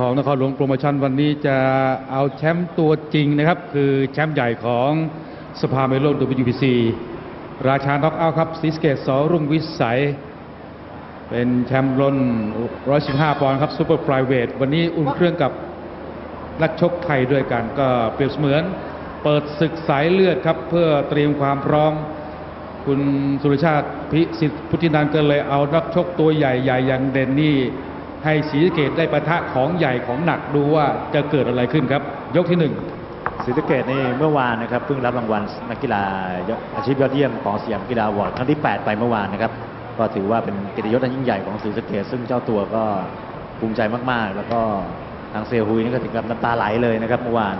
ของนครหลวงโปรโมชั่นวันนี้จะเอาแชมป์ตัวจริงนะครับ คือแชมป์ใหญ่ของสภาเมโลน WBC ราชาน็อกเอาท์ครับซีสเกตสอรุ่งวิสัย เป็นแชมป์รุ่น115 ปอนด์ครับซูเปอร์ไฟเวทวันนี้อุ่นเครื่องกับนักชกไทยด้วยกัน ก็เปรียบเสมือนเปิดศึกสายเลือดครับ เพื่อเตรียมความพร้อม คุณสุรชาติพิสิทธิ์พุทธินันท์ก็เลยเอานักชกตัวใหญ่ใหญ่อย่างเด่นนี่ ให้ศรีสะเกตได้ประทะของใหญ่ของหนักดูว่าจะเกิดอะไรขึ้นครับ ยกที่หนึ่งศรีสะเกดนี่เมื่อวานนะครับเพิ่งรับรางวัลนักกีฬาอาชีพยอดเยี่ยมของสยามกีฬาอวอร์ดครั้งที่ 8 ไปเมื่อวานนะครับก็ถือว่าเป็นเกียรติยศอันยิ่งใหญ่ของศรีสะเกดซึ่งเจ้าตัวก็ภูมิใจมากๆ แล้วก็ทางเซลฮุยนี่ก็ถึงกับน้ำตาไหลเลยนะครับเมื่อวาน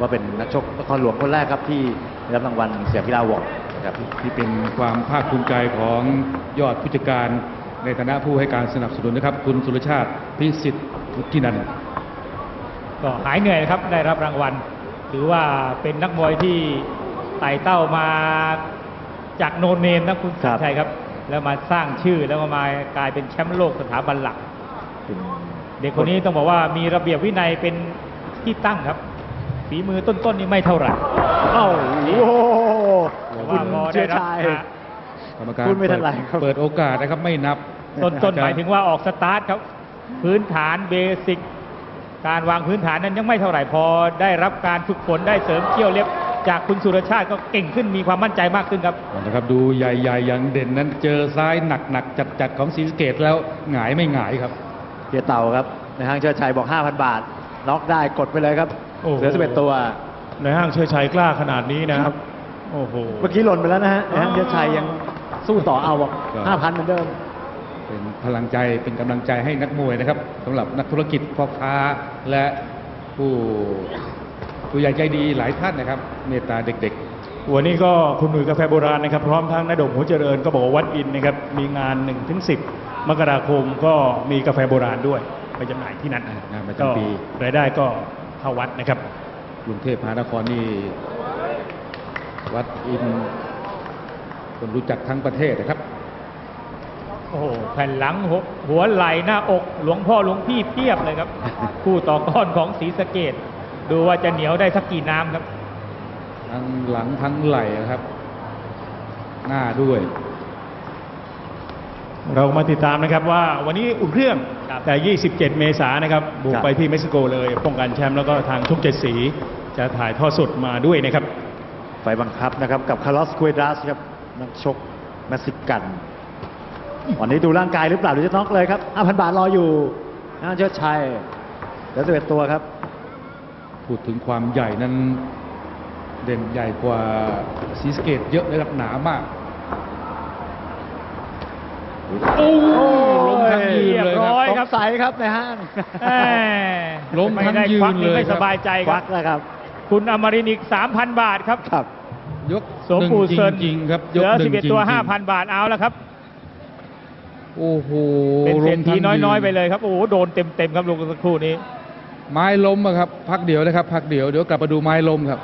ว่าเป็นนักชกนครหลวงคนแรกครับที่ได้รับรางวัลสยามกีฬาอวอร์ดนะครับที่เป็นความภาคภูมิใจของยอดผู้จัดการ ในฐานะผู้ให้การสนับสนุนนะครับ คุณสุรชาติพิสิทธิ์พุทธินันท์ก็หายเหนื่อยนะครับได้รับรางวัลถือว่าเป็นนักมวยที่ไต่เต้ามาจากโนนเนมนะคุณครับชัยครับ แล้วมาสร้างชื่อแล้วก็มากลายเป็นแชมป์โลกสถาบันหลักเป็นเด็กคนนี้ต้องบอกว่ามีระเบียบวินัยเป็นที่ตั้งครับฝีมือต้นๆนี่ไม่เท่าไหร่เอ้าโอ้โหแต่คุว่าณพอเชื้ได้อรับชายอะ กรรมการพูดไม่ทันไรครับ เปิดโอกาสนะครับไม่นับ ต้นๆหมายถึงว่าออกสตาร์ทครับ พื้นฐานเบสิกการวางพื้นฐานนั้นยังไม่เท่าไหร่พอ ได้รับการฝึกฝนได้เสริมเกี่ยวเล็บจากคุณสุรชาติก็เก่งขึ้นมีความมั่นใจมากขึ้นครับนะครับดูใหญ่ๆอย่างเด่นนั้นเจอซ้ายหนักๆจัดๆของศรีสะเกตแล้วหงายไม่หงายครับเฮียเต่าครับในห้างเชิดชัยบอก 5,000 บาทน็อกได้กดไปเลยครับโอ้โหเหลือ11ตัว ในห้างเชิดชัยกล้าขนาดนี้นะครับ โอ้โห เมื่อกี้หล่นไปแล้วนะฮะในห้างเชิดชัยยัง สู้ต่อเอาบอกครับ5,000เหมือนเดิม เป็นพลังใจเป็นกำลังใจให้นักมวยนะครับสำหรับนักธุรกิจพ่อค้าและผู้ผู้ใหญ่ใจดีหลายท่านนะครับ เมตตาเด็กวันนี้ก็คุณหนุ่ยกาแฟโบราณนะครับ พร้อมทั้งนายดมหัวเจริญก็บอกว่าวัดอินนะครับมีงาน1ถึง10 มกราคมก็มีกาแฟโบราณด้วยไปจำหน่ายที่นั่นอ่างานประก็จำปีรายได้ก็เข้าวัดนะครับกรุงเทพมหานครนี่วัดอินทร์ คนรู้จักทั้งประเทศนะครับ โอ้โหแผ่นหลังหัวหัวไหล่หน้าอก หลวงพ่อหลวงพี่เพียบเลยครับ คู่ต่อกรของศรีสะเกดดูว่าจะเหนียวได้สักกี่น้ำครับ ทั้งหลังทั้งไหล่นะครับ หน้าด้วย เรามาติดตามนะครับว่าวันนี้อุ่นเครื่องครับแต่ 27 เมษายนนะครับบุกครับไปที่เม็กซิโกเลยป้องกันแชมป์แล้วก็ทางช่องเจ็ดสีจะถ่ายทอดสดมาด้วยนะครับ ไฟบังคับนะครับกับคาร์ลอสคุยดัสครับ นักชกเม็กซิกัน วันนี้ดูร่างกายหรือเปล่าหรือจะน็อกเลยครับ5,000 บาทรออยู่ในห้างเชิดชัยเหลือ11ตัวครับ พูดถึงความใหญ่นั้น เด่นใหญ่กว่าซีสะเกตเยอะนะครับหนามากโอ้ลงทั้งยืนเลยครับเรียบร้อยสครับงสัยครับในห้างแหม่ล้มทั้งไได้ยืนควักเลยไม่ครับสบายใจคควัรับกแล้วครับคุณอมรินทร์อีก 3,000 บาทครับครับ ยกสมบูรณ์หนึ่เซินงจริงๆครับเหยกลือหนึ่งจริง11ตัวๆ5,000บาทเอาแล้วครับโอ้โหเป็นเศรษฐีล้มทั้งน้อยๆไปเลยครับโอ้โหโดนเต็มๆครับลงสักครู่นี้ ไม้ล้มอะครับ พักเดียวนะครับพักเดียวเดี๋ยวกลับมาดูไม้ล้มครับ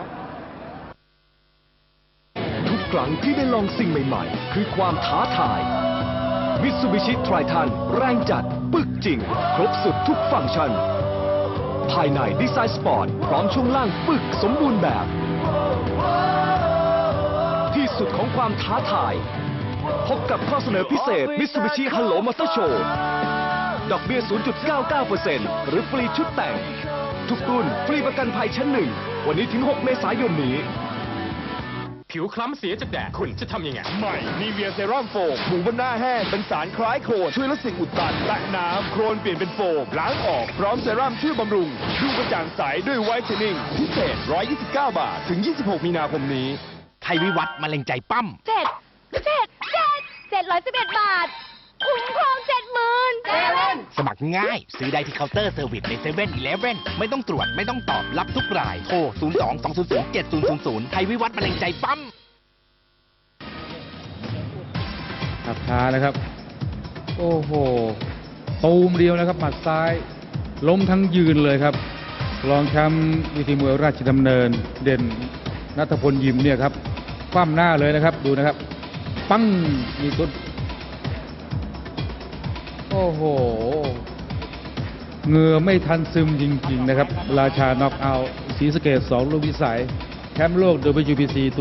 ทุกครั้งที่ได้ลองสิ่งใหม่ๆ คือความท้าทาย Mitsubishi Triton แรงจัด ปึกจริง ครบสุดทุกฟังก์ชัน ภายในดีไซน์สปอร์ตพร้อมช่วงล่างปึกสมบูรณ์แบบ ความท้าทาย พบกับข้อเสนอพิเศษ Mitsubishi Hello Motor Show ดอกเบี้ย 0.99%หรือฟรีชุดแต่ง ทุกรุ่นฟรีประกันภัยชั้นหนึ่ง วันนี้ถึง 6 เมษายนนี้ ผิวคล้ำเสียจากแดดคุณจะทำยังไง ใหม่นีเวียเซรั่มโฟมถูบนหน้าแห้งเป็นสารคล้ายโคลนช่วยลดสิ่งอุดตันแตะน้ำโคลนเปลี่ยนเป็นโฟมล้างออกพร้อมเซรั่มช่วยบำรุงดูกระจ่างใสด้วยไวท์เทนนิ่งพิเศษ 129 บาท ถึง 26 มีนาคมนี้ ไทยวิวัฒน์มะเร็งใจปั้ม เจ็ดเจ็ดเจ็ดเจ็ดร้อยสิบเอ็ดบาท คุ้มครองเจ็ดหมื่นเซเว่นสมัครง่าย ซื้อได้ที่เคาน์เตอร์เซอร์วิสในเซเว่นอีเลฟเว่นไม่ต้องตรวจไม่ต้องตอบรับทุกราย โทร 0 2 2 0 0 7 0 0 0 ไทยวิวัฒน์มะเร็งใจปั้มขับช้านะครับ โอ้โห ตูมเดียวนะครับ หมัดซ้าย ล้มทั้งยืนเลยครับ รองแชมป์วิธีมวยราชดำเนิน เด่นนัทพลยิมเนี่ยครับ คว่ำหน้าเลยนะครับ ดูนะครับ ปั้งมีสุด โอ้โหเงือไม่ทันซึมจริง ๆ นะครับ ราชาน็อกเอาศรีสะเกดสองลูกวิสัย แชมป์โลก WBC ตัว